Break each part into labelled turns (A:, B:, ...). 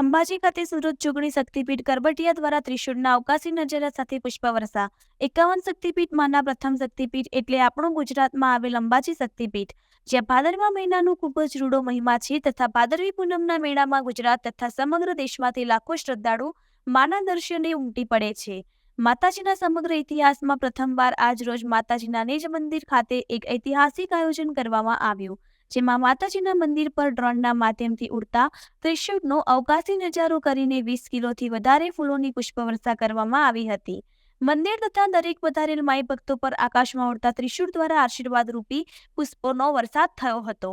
A: અંબાજી ખાતે સુરત ચૂંટણી શક્તિપીઠ કરબટિયા દ્વારા ત્રિશુળના અવકાશી નજારા સાથે પુષ્પવર્ષા. એકાવન શક્તિપીઠમાંના પ્રથમ શક્તિપીઠ એટલે આપણું ગુજરાતમાં આવેલ અંબાજી શક્તિપીઠ. જ્યાં ભાદરવા મહિનાનું ખૂબ જ રૂડો મહિમા છે તથા ભાદરવી પૂનમના મેળામાં ગુજરાત તથા સમગ્ર દેશમાંથી લાખો શ્રદ્ધાળુ માના દર્શને ઉમટી પડે છે. માતાજીના સમગ્ર ઇતિહાસમાં પ્રથમવાર આજ રોજ માતાજીના નિજ મંદિર ખાતે એક ઐતિહાસિક આયોજન કરવામાં આવ્યું. જેમાં માતાજીના મંદિર પર ડ્રોનના માધ્યમથી ઉડતા ત્રિશુળનો અવકાશી નજારો કરીને વીસ કિલોથી વધારે ફૂલોની પુષ્પવર્ષા કરવામાં આવી હતી. મંદિર તથા દરેક વધારેલ માઈ ભક્તો પર આકાશમાં ઉડતા ત્રિશુળ દ્વારા આશીર્વાદ રૂપી પુષ્પોનો વરસાદ થયો હતો.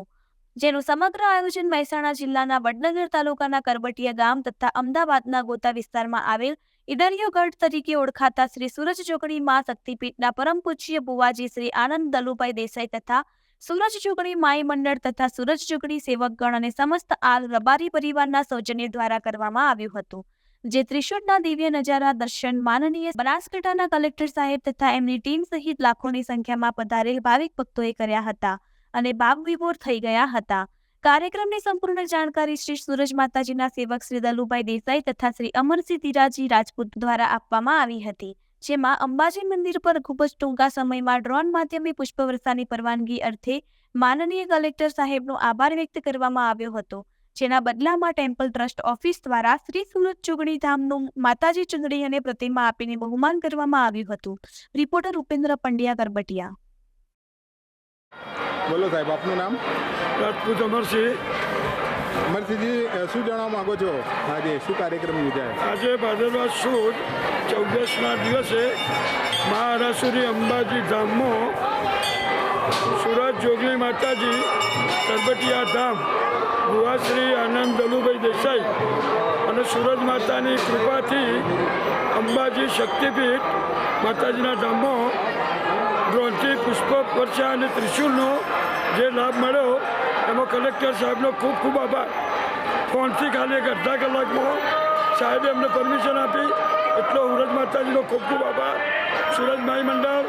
A: જેનું સમગ્ર આયોજન મહેસાણા જિલ્લાના વડનગર તાલુકાના કરબટિયા ગામ તથા અમદાવાદના ગોતા વિસ્તારમાં આવેલ ઈડરિયો ગઢ તરીકે ઓળખાતા શ્રી સૂરજ જોગણી મા શક્તિપીઠના પરમ પૂજ્ય બુવાજી શ્રી આનંદ દલુભાઈ દેસાઈ તથા સૂરજ ચૂંટણી માઈ મંડળ તથા સુરજ ચૂંટણી સેવકગણ અને સમસ્ત આલ રબારી પરિવારના સૌજન્ય દ્વારા કરવામાં આવ્યું હતું, જે ત્રિશુળના દિવ્ય નજારા દર્શન માનનીય બનાસકાંઠાના કલેક્ટર સાહેબ તથા એમની ટીમ સહિત લાખોની સંખ્યામાં પધારેલ ભાવિક ભક્તોએ કર્યા હતા અને બાગ વિભોર થઈ ગયા હતા. કાર્યક્રમની સંપૂર્ણ જાણકારી શ્રી સૂરજ માતાજીના સેવક શ્રી દલુભાઈ દેસાઈ તથા શ્રી અમરસિંહ ધીરાજી રાજપૂત દ્વારા આપવામાં આવી હતી. જેમાં અંબાજી મંદિર પર ખૂબ જ ટૂંકા સમયમાં ડ્રોન માધ્યમે પુષ્પવર્ષાની પરવાનગી અર્થે માનનીય કલેક્ટર સાહેબનો આભાર વ્યક્ત કરવામાં આવ્યો હતો. જેના બદલામાં ટેમ્પલ ટ્રસ્ટ ઓફિસ દ્વારા શ્રી સુરત ચુગણી ધામનું માતાજી ચુંદડી અને પ્રતિમા આપીને બહુમાન કરવામાં આવ્યું હતું. રિપોર્ટર ઉપેન્દ્ર પંડ્યા કરબટિયા.
B: બોલો સાહેબ આપનું નામ?
C: રાજપૂત અમરસિંહ.
B: અમરસિંહજી શું જણાવવા માગો છો આજે? શું કાર્યક્રમ યોજાય?
C: આજે ભાદરવા સુદ ચૌદસના દિવસે મહારાસુરી અંબાજી ધામમાં સુરત જોગણી માતાજી તરબટીયા ધામ ગુવાશ્રી આનંદ દલુભાઈ દેસાઈ અને સુરજ માતાની કૃપાથી અંબાજી શક્તિપીઠ માતાજીના ધામમાં ડ્રોનથી પુષ્પ વર્ષા અને ત્રિશુલનો જે લાભ મળ્યો, એમાં કલેક્ટર સાહેબનો ખૂબ ખૂબ આભાર. ફોનથી ખાલી એક અડધા કલાકમાં સાહેબે અમને પરમિશન આપી. એટલો સુરજ માતાજીનો ખૂબ ખૂબ આભાર. સુરજ માઈ મંડળ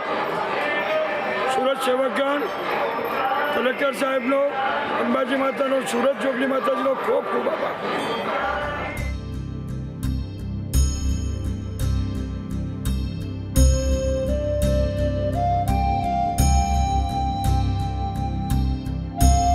C: સુરત સેવકગણ, કલેક્ટર સાહેબનો, અંબાજી માતાનો સુરત જોગલી માતાજીનો ખૂબ ખૂબ આભાર.